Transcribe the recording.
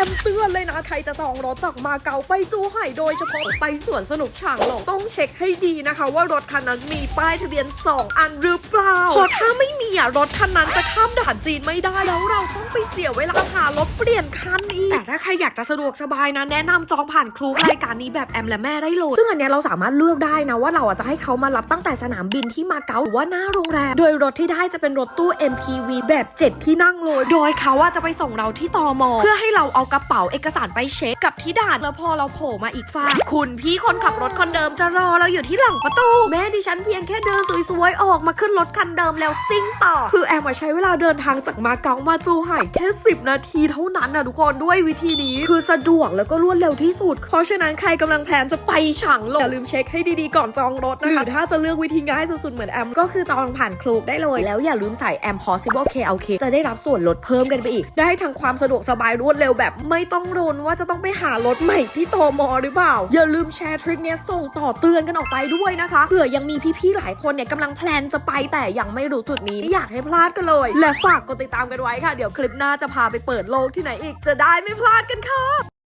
อมเตือนเลยนะใครจะจองรถจากมาเก๊าไปจูไห่โดยเฉพาะไปสวนสนุกฉางหลงต้องเช็คให้ดีนะคะ ว่ารถคันนั้นมีป้ายทะเบียน 2 อันหรือเปล่าเพราะถ้าไม่ อะรถคันนั้นจะข้ามด่านจีนไม่ได้แล้วเราต้องไปเสียเวลาหารถเปลี่ยนคันอีก แต่ถ้าใครอยากจะสะดวกสบายนะแนะนำจองผ่านครูรายการนี้แบบแอมและแม่ได้เลย ซึ่งอันเนี้ยเราสามารถเลือกได้นะว่าเราอะจะให้เขามารับตั้งแต่สนามบินที่มาเก๊าหรือว่าหน้าโรงแรม โดยรถที่ได้จะเป็นรถตู้ MPV แบบ 7 ที่นั่งเลย โดยเขาว่าจะไปส่งเราที่ตอมเพื่อให้เราเอากระเป๋าเอกสารไปเช็คกับที่ด่านแล้วพอเราโผล่มาอีกฝั่งคุณพี่คนขับรถคนเดิมจะรอเราอยู่ที่หลังประตู แม่ดิฉันเพียงแค่เดินสวยๆออกมาขึ้นรถคันเดิมแล้วซิ่งต่อ คือแอมอะใช้เวลาเดินทางจากมาเก๊ามาจูไห่แค่ 10 นาทีเท่านั้นนะทุกคนด้วยวิธีนี้คือสะดวกแล้วก็รวดเร็วที่สุด เพราะฉะนั้นใครกำลังแพลนจะไปฉางหลงอย่าลืมเช็คให้ดีๆก่อนจองรถนะคะหรือถ้าจะเลือกวิธีง่ายสุดๆเหมือนแอมก็คือจองผ่านคลูกได้เลยแล้วอย่าลืมใส่แอม possible KLK จะได้รับส่วนลดเพิ่มกันไปอีก ได้ทั้งความสะดวกสบายรวดเร็วแบบ ไม่ต้องรุนว่าจะต้องไปหารถใหม่ที่ตมหรือเปล่า อย่าลืมแชร์ทริคเนี้ยส่งต่อเตือนกันออกไปด้วยนะคะเผื่อยังมีพี่ๆหลายคนเนี่ยกำลังแพลนจะไปแต่ยังไม่รู้จุดนี้ไม่อยากให้พลาดกันเลย และฝากกดติดตามกันไว้ค่ะ เดี๋ยวคลิปหน้าจะพาไปเปิดโลกที่ไหนอีก จะได้ไม่พลาดกันค่ะ